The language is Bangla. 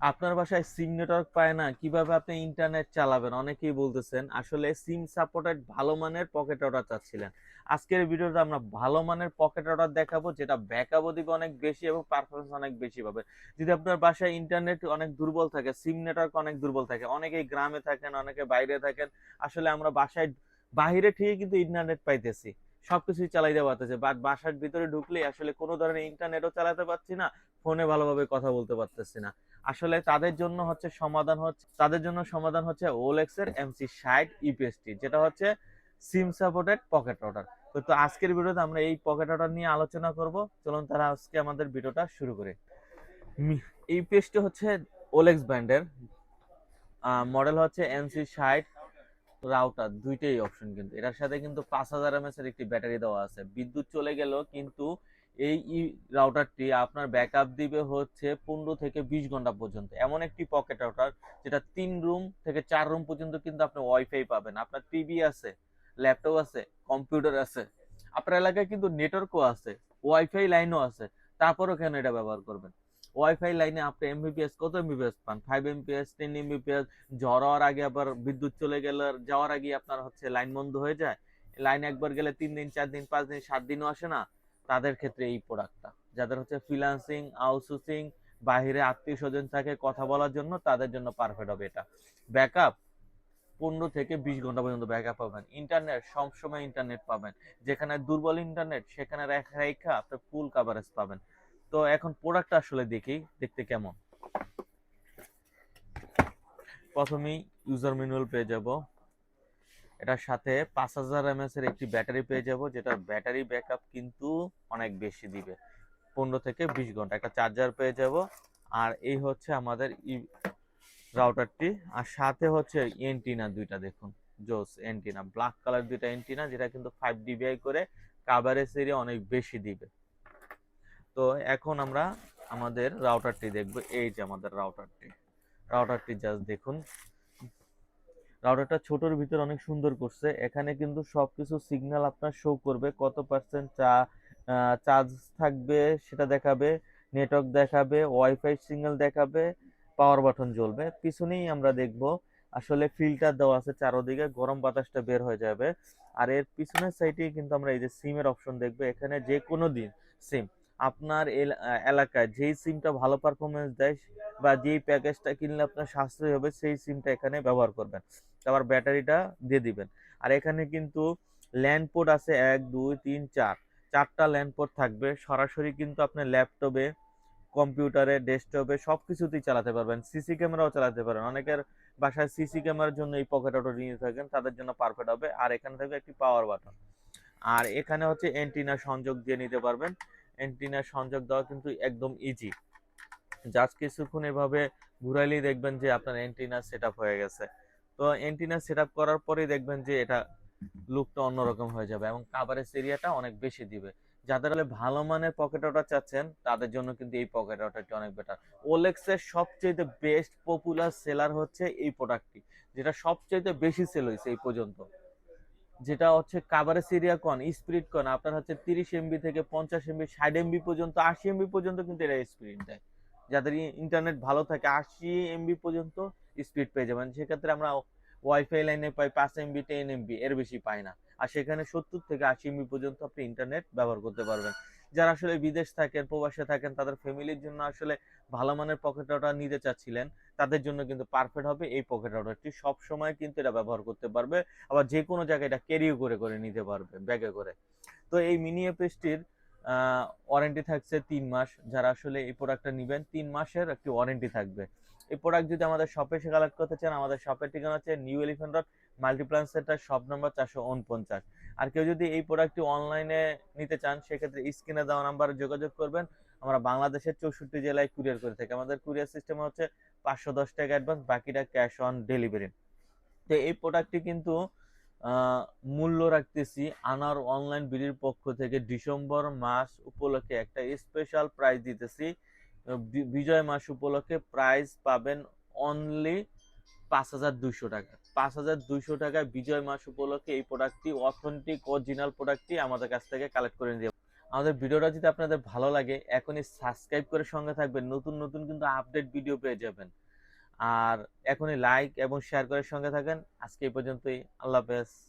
আপনার বাসায় সিম নেটওয়ার্ক পায় না, কীভাবে আপনি ইন্টারনেট চালাবেন? অনেকেই বলতেছেন, আসলে সিম সাপোর্টেড ভালো মানের পকেট অর্ডার চাচ্ছিলেন। আজকের ভিডিওতে আমরা ভালো মানের পকেট অর্ডার দেখাবো, যেটা ব্যাকআপও দিবে অনেক বেশি এবং পারফরমেন্স অনেক বেশি পাবে। যদি আপনার বাসায় ইন্টারনেট অনেক দুর্বল থাকে সিম নেটওয়ার্ক অনেক দুর্বল থাকে, অনেকেই গ্রামে থাকেন, অনেকে বাইরে থাকেন, আসলে আমরা বাসায় বাহিরে ঠিকই কিন্তু ইন্টারনেট পাইতেছি, সবকিছুই চালাইতে পারতেছে বাট বাসার ভিতরে ঢুকলে আসলে কোনো ধরনের ইন্টারনেটও চালাতে পারছি না ফোনে ভালোভাবে কথা বলতে পারতেছি না। আসলে তাদের জন্য হচ্ছে সমাধান হচ্ছে, তাদের জন্য সমাধান হচ্ছে ওলেক্স এর এমসি ষাট ইপিএসটি যেটা হচ্ছে সিম সাপোর্টেড পকেট অর্ডার তো আজকের ভিডিওতে আমরা এই পকেট অর্ডার নিয়ে আলোচনা করব। চলুন তারা আজকে আমাদের ভিডিওটা শুরু করে। এই পেজটি হচ্ছে ওলেক্স ব্র্যান্ডের মডেল হচ্ছে এমসি ষাট রাউটার দুইটাই অপশন কিন্তু। এটার সাথে কিন্তু পাঁচ হাজার এমএস এর একটি ব্যাটারি দেওয়া আছে। বিদ্যুৎ চলে গেল কিন্তু এই রাউটারটি আপনার ব্যাকআপ দিবে হচ্ছে পনেরো থেকে বিশ ঘণ্টা পর্যন্ত। এমন একটি পকেট রাউটার যেটা তিন রুম থেকে চার রুম পর্যন্ত কিন্তু আপনি ওয়াইফাই পাবেন। আপনার টিভি আছে ল্যাপটপ আছে কম্পিউটার আছে। আপনার এলাকায় কিন্তু নেটওয়ার্কও আছে ওয়াইফাই লাইনও আছে। তারপরও কেন এটা ব্যবহার করবেন? ওয়াইফাই লাইনে আপনি এমবিপিএস কত এমবিপিএস পান? ফাইভ এমবিপিএস টেন এমবিপিএস ঝড় হওয়ার আগে আবার বিদ্যুৎ চলে গেলে, যাওয়ার আগে আপনার হচ্ছে লাইন বন্ধ হয়ে যায়। লাইন একবার গেলে তিন দিন, চার দিন, পাঁচ দিন, সাত দিনও আসে না। তাদের ক্ষেত্রে এই প্রোডাক্টটা যাদের হচ্ছে ফ্রিলান্সিং আউটসোর্সিং বাহিরে আত্মীয় স্বজন থাকে কথা বলার জন্য, তাদের জন্য পারফেক্ট হবে এটা। ব্যাকআপ পনেরো থেকে বিশ ঘণ্টা পর্যন্ত ব্যাকআপ পাবেন। ইন্টারনেট সবসময় ইন্টারনেট পাবেন। যেখানে দুর্বল ইন্টারনেট সেখানে রেখা রেখা আপনি ফুল কাভারেজ পাবেন। তো এখন প্রোডাক্টটা আসলে দেখি, দেখতে কেমন? প্রথমেই ইউজার ম্যানুয়াল পেয়ে যাব। এটার সাথে পাঁচ হাজার এমএস এর একটি ব্যাটারি পেয়ে যাব যেটা ব্যাটারি ব্যাকআপ কিন্তু অনেক বেশি দিবে। পনেরো থেকে বিশ ঘণ্টা একটা চার্জার পেয়ে যাব। আর এই হচ্ছে আমাদের ই রাউটারটি। আর সাথে হচ্ছে এন্টিনা দুইটা দেখুন, জোস এন্টিনা ব্ল্যাক কালার দুইটা এন্টিনা যেটা কিন্তু ফাইভ ডিবিআই করে কাভারেজ এরিয়া অনেক বেশি দিবে। তো এখন আমরা আমাদের রাউটারটি দেখব, এই যে আমাদের রাউটারটি। রাউটারটি জাস্ট দেখুন রাউটারটা ছোটর ভিতর অনেক সুন্দর করছে। এখানে কিন্তু সবকিছু সিগন্যাল আপনার শো করবে, কত পার্সেন্ট চা চার্জ থাকবে সেটা দেখাবে নেটওয়ার্ক দেখাবে ওয়াইফাই সিগন্যাল দেখাবে পাওয়ার বাটন জ্বলবে, পিছনেই আমরা দেখব। আসলে ফিল্টার দেওয়া আছে চারোদিকে, গরম বাতাসটা বের হয়ে যাবে। আর এর পিছনের সাইডে কিন্তু আমরা এই যে সিমের অপশন দেখব। এখানে যে কোনো দিন সিম আপনার এলাকায় যেই সিমটা ভালো পারফরমেন্স দেয় বা যেই প্যাকেজটা কিনলে আপনার সাশ্রয় হবে, সেই সিমটা এখানে ব্যবহার করবেন। তারপর ব্যাটারিটা দিয়ে দিবেন। আর এখানে কিন্তু ল্যান্ড পোর্ট আছে এক, দুই, তিন, চার। চারটা ল্যান্ড পোর্ট থাকবে। সরাসরি কিন্তু আপনার ল্যাপটপে কম্পিউটারে ডেস্কটপে সব কিছুতেই চালাতে পারবেন। সিসি ক্যামেরাও চালাতে পারেন। অনেকের বাসায় সিসি ক্যামেরার জন্য এই পকেট অটো নিয়ে থাকেন, তাদের জন্য পারফেক্ট হবে। আর এখানে থাকবে একটি পাওয়ার বাটন আর এখানে হচ্ছে এন্টিনা সংযোগ দিয়ে নিতে পারবেন। এন্টিনা সংযোগ দেওয়া কিন্তু একদম ইজি জাস্ট কিছুক্ষণ এভাবে ঘুরাইলেই দেখবেন যে আপনার এন্টিনা সেট হয়ে গেছে। তো অ্যান্টিনা সেট করার পরেই দেখবেন যে এটা লুকটা অন্যরকম হয়ে যাবে এবং কাভারেজ এরিয়াটা অনেক বেশি দিবে। যাদের ভালো মানের পকেট ওটা চাচ্ছেন, তাদের জন্য কিন্তু এই পকেট ওটাটি অনেক বেটার ওলেক্সের সবচেয়ে বেস্ট পপুলার সেলার হচ্ছে এই প্রোডাক্টটি যেটা সবচেয়ে বেশি সেল হয়েছে এই পর্যন্ত। যেটা হচ্ছে কাভারেজ এরিয়া কন স্পিড কন আপনার হচ্ছে তিরিশ এমবি থেকে পঞ্চাশ এমবি ষাট এমবি পর্যন্ত, আশি এমবি পর্যন্ত কিন্তু এটা স্পিড দেয়। যাদের ইন্টারনেট ভালো থাকে, আশি এমবি পর্যন্ত স্পিড পেয়ে যাবেন। সেক্ষেত্রে আমরা ওয়াইফাই লাইনে পাই পাঁচ এমবি টেন এমবি এর বেশি পাই না। আর সেখানে সত্তর থেকে আশি এমবি পর্যন্ত আপনি ইন্টারনেট ব্যবহার করতে পারবেন। যারা আসলে বিদেশ থাকেন, প্রবাসে থাকেন, তাদের ফ্যামিলির জন্য আসলে ভালো মানের পকেট রাউটার নিতে চাচ্ছিলেন, তাদের জন্য কিন্তু পারফেক্ট হবে এই পকেট রাউটারটি সব সময় কিন্তু এটা ব্যবহার করতে পারবে। আবার যে কোনো জায়গায় এটা ক্যারিও করে করে নিতে পারবে ব্যাগে করে। তো এই মিনি এপিএসটির ওয়ারেন্টি থাকছে তিন মাস। যারা আসলে এই প্রোডাক্টটা নেবেন, তিন মাসের একটি ওয়ারেন্টি থাকবে। এই প্রোডাক্ট যদি আমাদের শপে এসে কালেক্ট করতে চান, আমাদের শপের ঠিকানা হচ্ছে new elephant road Multiplan center shop number চারশো উনপঞ্চাশ। আর কেউ যদি এই প্রোডাক্টটি অনলাইনে নিতে চান, সেক্ষেত্রে স্ক্রিনে দেওয়া নাম্বারে যোগাযোগ করবেন। আমরা বাংলাদেশের চৌষট্টি জেলায় কুরিয়ার করে থাকি। আমাদের কুরিয়ার সিস্টেম হচ্ছে পাঁচশো দশ টাকা অ্যাডভান্স বাকিটা ক্যাশ অন ডেলিভারি তো এই প্রোডাক্টটি কিন্তু মূল্য রাখতেছি আনার অনলাইন বিলির পক্ষ থেকে। ডিসেম্বর মাস উপলক্ষে একটা স্পেশাল প্রাইজ দিতেছি। বিজয় মাস উপলক্ষে প্রাইজ পাবেন অনলি পাঁচ হাজার দুইশো টাকা। পাঁচ হাজার দুইশো টাকায় বিজয় মাস উপলক্ষে এই প্রোডাক্টটি অথেন্টিক অরিজিনাল প্রোডাক্টটি আমাদের কাছ থেকে কালেক্ট করে নিতে আমাদের ভিডিওটা যদি আপনাদের ভালো লাগে, এখনই সাবস্ক্রাইব করে সঙ্গে থাকবেন। নতুন নতুন কিন্তু আপডেট ভিডিও পেয়ে যাবেন। আর এখনই লাইক এবং শেয়ার করার সঙ্গে থাকেন। আজকে এই পর্যন্তই। আল্লাহ হাফেজ।